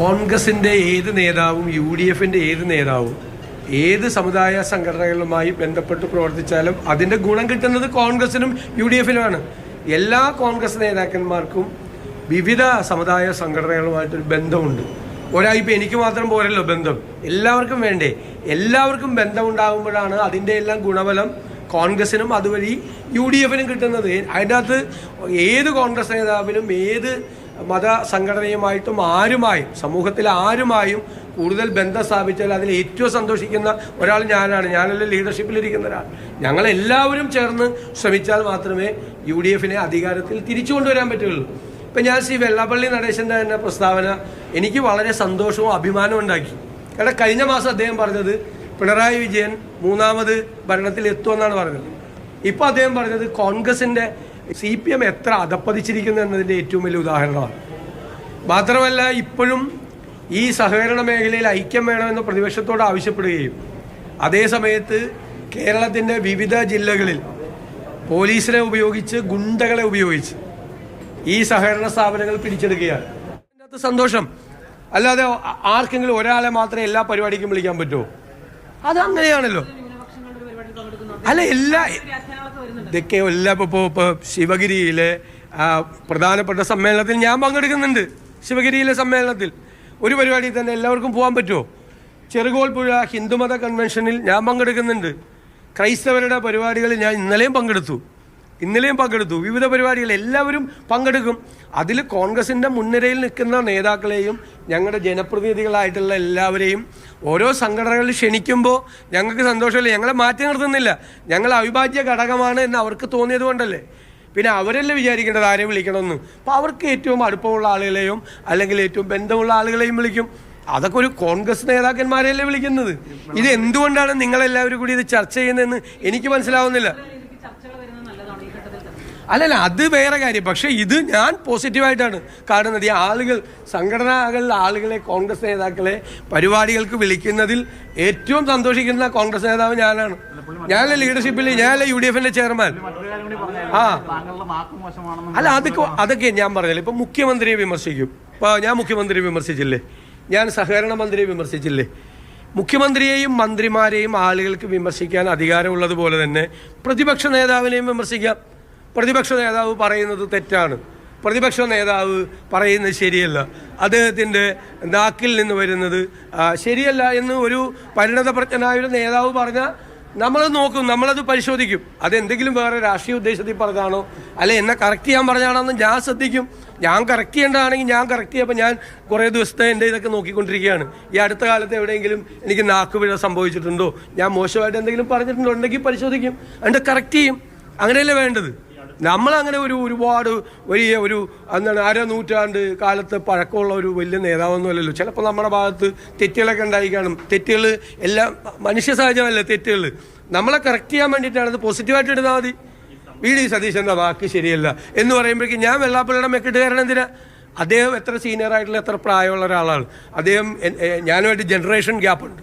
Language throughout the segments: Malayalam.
കോൺഗ്രസിന്റെ ഏത് നേതാവും യു ഡി എഫിന്റെ ഏത് നേതാവും ഏത് സമുദായ സംഘടനകളുമായി ബന്ധപ്പെട്ട് പ്രവർത്തിച്ചാലും അതിന്റെ ഗുണം കിട്ടുന്നത് കോൺഗ്രസിനും യു ഡി എഫിനുമാണ് എല്ലാ കോൺഗ്രസ് നേതാക്കന്മാർക്കും വിവിധ സമുദായ സംഘടനകളുമായിട്ടൊരു ബന്ധമുണ്ട്. ഒരായിപ്പോൾ എനിക്ക് മാത്രം പോരല്ലോ ബന്ധം. എല്ലാവർക്കും വേണ്ടേ? എല്ലാവർക്കും ബന്ധമുണ്ടാകുമ്പോഴാണ് അതിന്റെ എല്ലാം ഗുണഫലം കോൺഗ്രസിനും അതുവഴി യു ഡി എഫിനും കിട്ടുന്നത്. അതിന്റെ അകത്ത് ഏത് കോൺഗ്രസ് നേതാവിനും ഏത് മത സംഘടനയുമായിട്ടും ആരുമായും സമൂഹത്തിൽ ആരുമായും കൂടുതൽ ബന്ധം സ്ഥാപിച്ചാൽ അതിൽ ഏറ്റവും സന്തോഷിക്കുന്ന ഒരാൾ ഞാനാണ്. ഞാനല്ല ലീഡർഷിപ്പിലിരിക്കുന്ന ഒരാൾ ഞങ്ങളെല്ലാവരും ചേർന്ന് ശ്രമിച്ചാൽ മാത്രമേ യു ഡി എഫിനെ അധികാരത്തിൽ തിരിച്ചു കൊണ്ടുവരാൻ പറ്റുള്ളൂ ഇപ്പം ഞാൻ ശ്രീ വെള്ളാപ്പള്ളി നടേശന്റെ തന്നെ പ്രസ്താവന എനിക്ക് വളരെ സന്തോഷവും അഭിമാനവും ഉണ്ടാക്കി. കാരണം കഴിഞ്ഞ മാസം അദ്ദേഹം പറഞ്ഞത് പിണറായി വിജയൻ മൂന്നാമത് ഭരണത്തിൽ എത്തുമെന്നാണ് പറഞ്ഞത്. ഇപ്പോൾ അദ്ദേഹം പറഞ്ഞത് കോൺഗ്രസിന്റെ സി പി എം എത്ര അധപ്പതിച്ചിരിക്കുന്നു എന്നതിന്റെ ഏറ്റവും വലിയ ഉദാഹരണമാണ്. മാത്രമല്ല ഇപ്പോഴും ഈ സഹകരണ മേഖലയിൽ ഐക്യം വേണമെന്ന് പ്രതിപക്ഷത്തോട് ആവശ്യപ്പെടുകയും അതേസമയത്ത് കേരളത്തിന്റെ വിവിധ ജില്ലകളിൽ പോലീസിനെ ഉപയോഗിച്ച് ഗുണ്ടകളെ ഉപയോഗിച്ച് ഈ സഹകരണ സ്ഥാപനങ്ങൾ പിടിച്ചെടുക്കുകയാണ്. അതിനകത്ത് സന്തോഷം. അല്ലാതെ ആർക്കെങ്കിലും ഒരാളെ മാത്രമേ എല്ലാ പരിപാടിക്കും വിളിക്കാൻ പറ്റുമോ അത് അങ്ങനെയാണല്ലോ. അല്ല എല്ലാ ഇതൊക്കെ എല്ലാ ഇപ്പോൾ ഇപ്പോൾ ശിവഗിരിയിലെ പ്രധാനപ്പെട്ട സമ്മേളനത്തിൽ ഞാൻ പങ്കെടുക്കുന്നുണ്ട്. ശിവഗിരിയിലെ സമ്മേളനത്തിൽ. ഒരു പരിപാടിയിൽ തന്നെ എല്ലാവർക്കും പോകാൻ പറ്റുമോ? ചെറുകോൽപ്പുഴ ഹിന്ദുമത കൺവെൻഷനിൽ ഞാൻ പങ്കെടുക്കുന്നുണ്ട്. ക്രൈസ്തവരുടെ പരിപാടികളിൽ ഞാൻ ഇന്നലെയും പങ്കെടുത്തു. ഇന്നലെയും പങ്കെടുത്തു. വിവിധ പരിപാടികൾ എല്ലാവരും പങ്കെടുക്കും. അതിൽ കോൺഗ്രസിന്റെ മുൻനിരയിൽ നിൽക്കുന്ന നേതാക്കളെയും ഞങ്ങളുടെ ജനപ്രതിനിധികളായിട്ടുള്ള എല്ലാവരെയും ഓരോ സംഘടനകളിൽ ക്ഷണിക്കുമ്പോൾ ഞങ്ങൾക്ക് സന്തോഷമില്ല? ഞങ്ങളെ മാറ്റി നിർത്തുന്നില്ല. ഞങ്ങൾ അവിഭാജ്യ ഘടകമാണ് എന്ന് അവർക്ക് തോന്നിയത് കൊണ്ടല്ലേ? പിന്നെ അവരല്ലേ വിചാരിക്കേണ്ടത് ആരെ വിളിക്കണമെന്ന്? അപ്പോൾ അവർക്ക് ഏറ്റവും അടുപ്പമുള്ള ആളുകളെയും അല്ലെങ്കിൽ ഏറ്റവും ബന്ധമുള്ള ആളുകളെയും വിളിക്കും. അതൊക്കെ ഒരു കോൺഗ്രസ് നേതാക്കന്മാരെയല്ലേ വിളിക്കുന്നത്? ഇത് എന്തുകൊണ്ടാണ് നിങ്ങളെല്ലാവരും കൂടി ഇത് ചർച്ച ചെയ്യുന്നതെന്ന് എനിക്ക് മനസ്സിലാവുന്നില്ല. അല്ലല്ല അത് വേറെ കാര്യം. പക്ഷേ ഇത് ഞാൻ പോസിറ്റീവായിട്ടാണ് കാണുന്നത് ഈ ആളുകൾ സംഘടനകളിൽ ആളുകളെ കോൺഗ്രസ് നേതാക്കളെ പരിപാടികൾക്ക് വിളിക്കുന്നതിൽ ഏറ്റവും സന്തോഷിക്കുന്ന കോൺഗ്രസ് നേതാവ് ഞാനാണ്. ഞാനല്ലേ ലീഡർഷിപ്പിൽ ഞാനല്ലേ യു ഡി എഫിന്റെ ചെയർമാൻ. ആ. അല്ല അതൊക്കെ അതൊക്കെ ഞാൻ പറഞ്ഞില്ല. ഇപ്പൊ മുഖ്യമന്ത്രിയെ വിമർശിക്കും. ഇപ്പൊ ഞാൻ മുഖ്യമന്ത്രിയെ വിമർശിച്ചില്ലേ? ഞാൻ സഹകരണ മന്ത്രിയെ വിമർശിച്ചില്ലേ? മുഖ്യമന്ത്രിയെയും മന്ത്രിമാരെയും ആളുകൾക്ക് വിമർശിക്കാൻ അധികാരമുള്ളതുപോലെ തന്നെ പ്രതിപക്ഷ നേതാവിനെയും വിമർശിക്കാം. പ്രതിപക്ഷ നേതാവ് പറയുന്നത് തെറ്റാണ്. പ്രതിപക്ഷ നേതാവ് പറയുന്നത് ശരിയല്ല. അദ്ദേഹത്തിന്റെ നാക്കിൽ നിന്ന് വരുന്നത് ശരിയല്ല എന്ന് ഒരു പരിണതപ്രജ്ഞനായ ഒരു നേതാവ് പറഞ്ഞാൽ നമ്മൾ നോക്കും നമ്മളത് പരിശോധിക്കും. അതെന്തെങ്കിലും വേറെ രാഷ്ട്രീയ ഉദ്ദേശത്തിൽ പറഞ്ഞാണോ? അല്ലെ എന്നെ കറക്റ്റ് ചെയ്യാൻ പറഞ്ഞാണോ എന്ന് ഞാൻ ശ്രദ്ധിക്കും. ഞാൻ കറക്റ്റ് ചെയ്യേണ്ടതാണെങ്കിൽ ഞാൻ കറക്റ്റ് ചെയ്യപ്പോൾ ഞാൻ കുറേ ദിവസത്തെ എന്റെ ഇതൊക്കെ നോക്കിക്കൊണ്ടിരിക്കുകയാണ്. ഈ അടുത്ത കാലത്ത് എവിടെയെങ്കിലും എനിക്ക് നാക്കുപിഴ സംഭവിച്ചിട്ടുണ്ടോ? ഞാൻ മോശമായിട്ട് എന്തെങ്കിലും പറഞ്ഞിട്ടുണ്ടോ? ഉണ്ടെങ്കിൽ പരിശോധിക്കും. എന്നിട്ട് കറക്റ്റ് ചെയ്യും. അങ്ങനെയല്ലേ വേണ്ടത്? നമ്മളങ്ങനെ ഒരു ഒരുപാട് വലിയ ഒരു എന്താണ് അര നൂറ്റാണ്ട് കാലത്ത് പഴക്കമുള്ള ഒരു വലിയ നേതാവൊന്നുമല്ലല്ലോ. ചിലപ്പോൾ നമ്മുടെ ഭാഗത്ത് തെറ്റുകളൊക്കെ ഉണ്ടായി കാണും. തെറ്റുകൾ എല്ലാം മനുഷ്യ സഹജമല്ലേ തെറ്റുകൾ? നമ്മളെ കറക്റ്റ് ചെയ്യാൻ വേണ്ടിയിട്ടാണ് അത് പോസിറ്റീവായിട്ട് എടുത്താൽ മതി. വി ഡി സതീശന്റെ വാക്ക് ശരിയല്ല എന്ന് പറയുമ്പോഴേക്കും ഞാൻ വെള്ളാപ്പള്ളിയുടെ മെക്കിട്ട് കാരണം എന്തിനാ? അദ്ദേഹം എത്ര സീനിയർ ആയിട്ടുള്ള എത്ര പ്രായമുള്ള ഒരാളാണ്. അദ്ദേഹം ഞാനുമായിട്ട് ജനറേഷൻ ഗ്യാപ്പുണ്ട്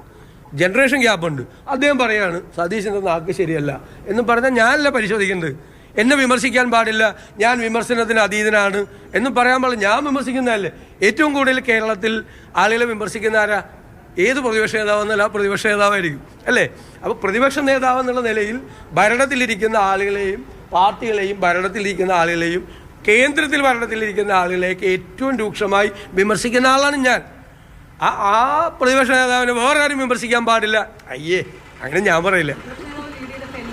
ജനറേഷൻ ഗ്യാപ്പുണ്ട് അദ്ദേഹം പറയാണ് സതീശന്റെ നാക്ക് ശരിയല്ല എന്ന് പറഞ്ഞാൽ ഞാനല്ല പരിശോധിക്കേണ്ടത്. എന്നെ വിമർശിക്കാൻ പാടില്ല. ഞാൻ വിമർശനത്തിന് അതീതനാണ്. എന്നും പറയാൻ പാടില്ല. ഞാൻ വിമർശിക്കുന്നതല്ലേ. ഏറ്റവും കൂടുതൽ കേരളത്തിൽ ആളുകളെ വിമർശിക്കുന്ന ആരാ? ഏത് പ്രതിപക്ഷ നേതാവെന്നല്ല പ്രതിപക്ഷ നേതാവായിരിക്കും. അല്ലേ? അപ്പോൾ പ്രതിപക്ഷ നേതാവ് എന്നുള്ള നിലയിൽ ഭരണത്തിലിരിക്കുന്ന ആളുകളെയും പാർട്ടികളെയും ഭരണത്തിലിരിക്കുന്ന ആളുകളെയും കേന്ദ്രത്തിൽ ഭരണത്തിലിരിക്കുന്ന ആളുകളെയൊക്കെ ഏറ്റവും രൂക്ഷമായി വിമർശിക്കുന്ന ആളാണ് ഞാൻ. ആ ആ പ്രതിപക്ഷ നേതാവിനെ വേറെ ആരും വിമർശിക്കാൻ പാടില്ല. അയ്യേ അങ്ങനെ ഞാൻ പറയില്ല.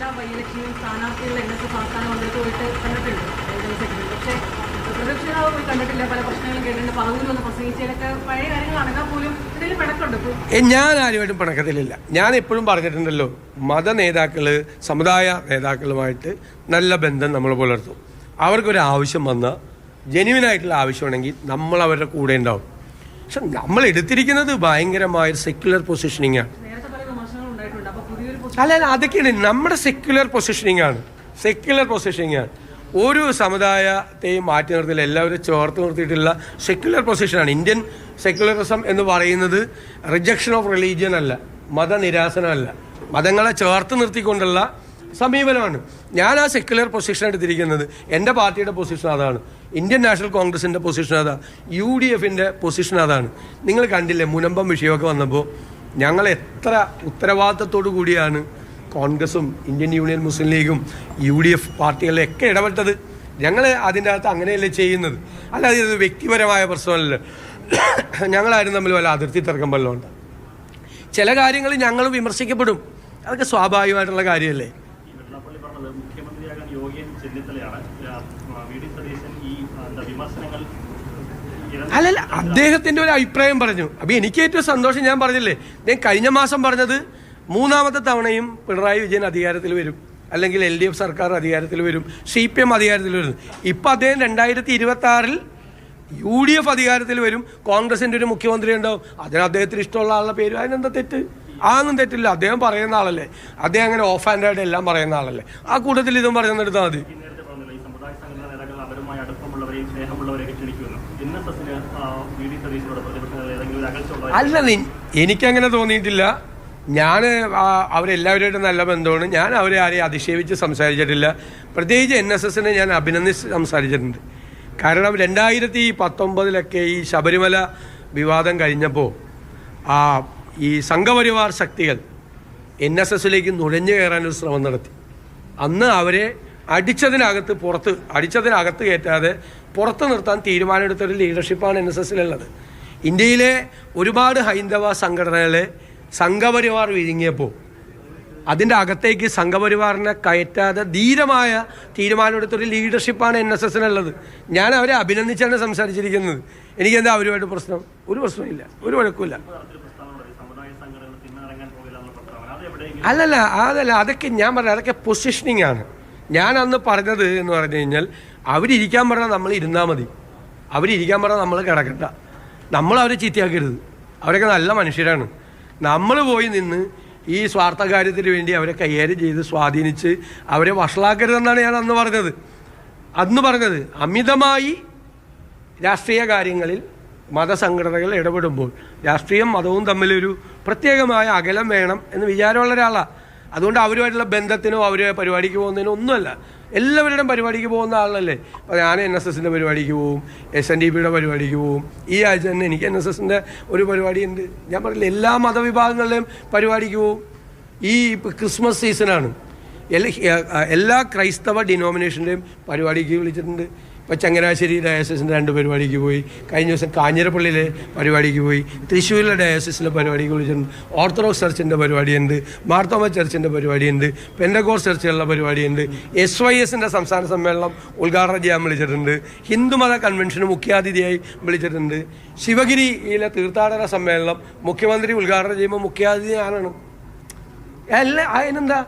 എല്ലാ വൈലക്ഷനും സ്ഥാനാർത്ഥികൾ എൻ എസ് എഫ് ആസ്ഥാനം വന്നിട്ട് പോയിട്ട് കണ്ടിട്ടുണ്ട്. പക്ഷേ പ്രതിപക്ഷ നേതാവ് പോയി കണ്ടിട്ടില്ല. പല പ്രശ്നങ്ങളും കേട്ടിട്ടുണ്ട്. പറഞ്ഞു ഒന്ന് പ്രസംഗിച്ചതിലൊക്കെ പഴയ കാര്യങ്ങളാണ് എന്നാൽ പോലും ഇതിൽ പിണക്കുണ്ട് ഞാൻ ആരുമായിട്ടും പിണക്കത്തിലില്ല. ഞാൻ എപ്പോഴും പറഞ്ഞിട്ടുണ്ടല്ലോ മത നേതാക്കൾ സമുദായ നേതാക്കളുമായിട്ട് നല്ല ബന്ധം നമ്മൾ പുലർത്തും അവർക്കൊരു ആവശ്യം വന്ന ജെന്യുവനായിട്ടുള്ള ആവശ്യമാണെങ്കിൽ നമ്മൾ അവരുടെ കൂടെ ഉണ്ടാവും. പക്ഷെ നമ്മൾ എടുത്തിരിക്കുന്നത് ഭയങ്കരമായ സെക്യുലർ പൊസിഷനിങ് ആണ് നേരത്തെ പല വിമർശനങ്ങൾ ഉണ്ടായിട്ടുണ്ട് അല്ല, അതൊക്കെയാണ്. നമ്മുടെ സെക്യുലർ പൊസിഷനിങ് ആണ്. സെക്യുലർ പൊസിഷനിങ് ആണ്. ഒരു സമുദായത്തെയും മാറ്റി നിർത്തിയില്ല എല്ലാവരും ചേർത്ത് നിർത്തിയിട്ടുള്ള സെക്യുലർ പൊസിഷനാണ് ഇന്ത്യൻ സെക്യുലറിസം എന്ന് പറയുന്നത് റിജക്ഷൻ ഓഫ് റിലീജിയൻ അല്ല മതനിരാസനമല്ല മതങ്ങളെ ചേർത്ത് നിർത്തിക്കൊണ്ടുള്ള സമീപനമാണ്. ഞാൻ ആ സെക്യുലർ പൊസിഷൻ എടുത്തിരിക്കുന്നത്. എന്റെ പാർട്ടിയുടെ പൊസിഷൻ അതാണ്. ഇന്ത്യൻ നാഷണൽ കോൺഗ്രസിന്റെ പൊസിഷൻ അതാണ് യു ഡി എഫിന്റെ പൊസിഷൻ അതാണ്. നിങ്ങൾ കണ്ടില്ലേ മുനമ്പം വിഷയമൊക്കെ വന്നപ്പോൾ ഞങ്ങൾ എത്ര ഉത്തരവാദിത്തത്തോടു കൂടിയാണ് കോൺഗ്രസും ഇന്ത്യൻ യൂണിയൻ മുസ്ലിം ലീഗും യു ഡി എഫ് പാർട്ടികളിലൊക്കെ ഇടപെട്ടത്. ഞങ്ങൾ അതിന്റെ അകത്ത് അങ്ങനെയല്ലേ ചെയ്യുന്നത്. അല്ലാതെ ഇത് വ്യക്തിപരമായ പ്രശ്നമല്ല ഞങ്ങളാരും തമ്മിൽ വല്ല അതിർത്തി തർക്കം വല്ലതും ഉണ്ട്? ചില കാര്യങ്ങൾ ഞങ്ങൾ വിമർശിക്കപ്പെടും. അതൊക്കെ സ്വാഭാവികമായിട്ടുള്ള കാര്യമല്ലേ? മുഖ്യമന്ത്രിയാകാൻ യോഗ്യൻ ചെന്നിത്തലയാണ്. ഈ വിമർശനങ്ങൾ അല്ലല്ല അദ്ദേഹത്തിന്റെ ഒരു അഭിപ്രായം പറഞ്ഞു. അപ്പൊ എനിക്ക് ഏറ്റവും സന്തോഷം ഞാൻ പറഞ്ഞില്ലേ? ഞാൻ കഴിഞ്ഞ മാസം പറഞ്ഞത് മൂന്നാമത്തെ തവണയും പിണറായി വിജയൻ അധികാരത്തിൽ വരും. അല്ലെങ്കിൽ എൽ ഡി എഫ് സർക്കാർ അധികാരത്തിൽ വരും. സി പി എം അധികാരത്തിൽ വരും. ഇപ്പൊ അദ്ദേഹം രണ്ടായിരത്തി ഇരുപത്തി ആറിൽ യു ഡി എഫ് അധികാരത്തിൽ വരും. കോൺഗ്രസിന്റെ ഒരു മുഖ്യമന്ത്രി ഉണ്ടാവും. അതിന് അദ്ദേഹത്തിന് ഇഷ്ടമുള്ള ആളുടെ പേര്. അതിനെന്താ തെറ്റ്? ആന്നും തെറ്റില്ല. അദ്ദേഹം പറയുന്ന ആളല്ലേ. അദ്ദേഹം അങ്ങനെ ഓഫ് ഹാൻഡ് ആയിട്ട് എല്ലാം പറയുന്ന ആളല്ലേ. ആ കൂട്ടത്തിൽ ഇതും പറയുന്നെടുത്താൽ മതി ഈ നേരത്തെ പറഞ്ഞില്ല ഈ സമുദായ സംഘടനാ നേതാക്കൾ അവരുമായി അടുപ്പമുള്ളവരെയും സ്നേഹമുള്ളവരെയൊക്കെ ക്ഷണിക്കുമെന്ന് ഇന്ന് സസിന് വി ഡി സതീശനോട് പ്രതിപക്ഷ നേതാവ് ഏതെങ്കിലും ഒരു അകൽച്ച ഉണ്ടോ അല്ല എനിക്കങ്ങനെ തോന്നിയിട്ടില്ല. ഞാൻ അവരെല്ലാവരുമായിട്ട് നല്ല ബന്ധമാണ്. ഞാൻ അവരെ ആരെയും അധിക്ഷേപിച്ച് സംസാരിച്ചിട്ടില്ല. പ്രത്യേകിച്ച് എൻ എസ് എസിനെ ഞാൻ അഭിനന്ദിച്ച് സംസാരിച്ചിട്ടുണ്ട്. കാരണം രണ്ടായിരത്തി പത്തൊമ്പതിലൊക്കെ ഈ ശബരിമല വിവാദം കഴിഞ്ഞപ്പോൾ ആ ഈ സംഘപരിവാർ ശക്തികൾ എൻ എസ് എസിലേക്ക് നുഴഞ്ഞു കയറാനൊരു ശ്രമം നടത്തി. അന്ന് അവരെ അടിച്ചതിനകത്ത് പുറത്ത് അടിച്ചതിനകത്ത് കയറ്റാതെ പുറത്ത് നിർത്താൻ തീരുമാനമെടുത്ത ഒരു ലീഡർഷിപ്പാണ് എൻ എസ് എസിലുള്ളത് ഇന്ത്യയിലെ ഒരുപാട് ഹൈന്ദവ സംഘടനകളെ സംഘപരിവാർ വിഴുങ്ങിയപ്പോൾ അതിന്റെ അകത്തേക്ക് സംഘപരിവാറിനെ കയറ്റാതെ ധീരമായ തീരുമാനമെടുത്തൊരു ലീഡർഷിപ്പാണ് എൻ എസ് എസിനുള്ളത് ഞാൻ അവരെ അഭിനന്ദിച്ചാണ് സംസാരിച്ചിരിക്കുന്നത്. എനിക്കെന്താ അവരുമായിട്ട് പ്രശ്നം? ഒരു പ്രശ്നമില്ല ഒരു വഴക്കുമില്ല. അല്ലല്ല അതല്ല അതൊക്കെ ഞാൻ പറഞ്ഞ അതൊക്കെ പൊസിഷനിങ് ആണ്. ഞാൻ അന്ന് പറഞ്ഞത് എന്ന് പറഞ്ഞു കഴിഞ്ഞാൽ അവരിയ്ക്കാൻ പറഞ്ഞാൽ നമ്മൾ ഇരുന്നാൽ മതി. അവരിയ്ക്കാൻ പറഞ്ഞാൽ നമ്മൾ കിടക്കണ്ട. നമ്മൾ അവരെ ചീത്തയാക്കരുത്. അവരൊക്കെ നല്ല മനുഷ്യരാണ്. നമ്മൾ പോയി നിന്ന് ഈ സ്വാർത്ഥ കാര്യത്തിന് വേണ്ടി അവരെ കൈകാര്യം ചെയ്ത് സ്വാധീനിച്ച് അവരെ വഷളാക്കരുതെന്നാണ് ഞാൻ അന്ന് പറഞ്ഞത്. അന്ന് പറഞ്ഞത് അമിതമായി രാഷ്ട്രീയ കാര്യങ്ങളിൽ മതസംഘടനകൾ ഇടപെടുമ്പോൾ രാഷ്ട്രീയം മതവും തമ്മിലൊരു പ്രത്യേകമായ അകലം വേണം എന്ന് വിചാരമുള്ള ഒരാളാണ് അതുകൊണ്ട് അവരുമായിട്ടുള്ള ബന്ധത്തിനോ അവരെ പരിപാടിക്ക് പോകുന്നതിനോ ഒന്നുമല്ല. എല്ലാവരുടെയും പരിപാടിക്ക് പോകുന്ന ആളല്ലേ? അപ്പോൾ ഞാൻ എൻ എസ് എസിന്റെ പരിപാടിക്ക് പോവും എസ് എൻ ഡി പിയുടെ പരിപാടിക്ക് പോവും. ഈ ആഴ്ച തന്നെ എനിക്ക് എൻ എസ് എസിന്റെ ഒരു പരിപാടിയുണ്ട്. ഞാൻ പറഞ്ഞില്ല എല്ലാ മതവിഭാഗങ്ങളുടെയും പരിപാടിക്ക് പോവും. ഈ ക്രിസ്മസ് സീസണാണ് എല്ലാ ക്രൈസ്തവ ഡിനോമിനേഷന്റെയും പരിപാടിക്ക് വിളിച്ചിട്ടുണ്ട്. ഇപ്പോൾ ചങ്ങനാശ്ശേരി ഡയോസിന്റെ രണ്ട് പരിപാടിക്ക് പോയി. കഴിഞ്ഞ ദിവസം കാഞ്ഞിരപ്പള്ളിയിലെ പരിപാടിക്ക് പോയി. തൃശ്ശൂരിലെ ഡയോസിന്റെ പരിപാടിക്ക് വിളിച്ചിട്ടുണ്ട്. ഓർത്തഡോക്സ് ചർച്ചിന്റെ പരിപാടിയുണ്ട്. മാർത്തോമ ചർച്ചിന്റെ പരിപാടിയുണ്ട്. പെൻഡഗോർ ചർച്ചുകളുടെ പരിപാടിയുണ്ട്. എസ് വൈ എസിന്റെ സംസ്ഥാന സമ്മേളനം ഉദ്ഘാടനം ചെയ്യാൻ വിളിച്ചിട്ടുണ്ട്. ഹിന്ദുമത കൺവെൻഷന് മുഖ്യാതിഥിയായി വിളിച്ചിട്ടുണ്ട്. ശിവഗിരിയിലെ തീർത്ഥാടന സമ്മേളനം മുഖ്യമന്ത്രി ഉദ്ഘാടനം ചെയ്യുമ്പോൾ മുഖ്യാതിഥി ഞാനാണ് അല്ല അതിനെന്താ?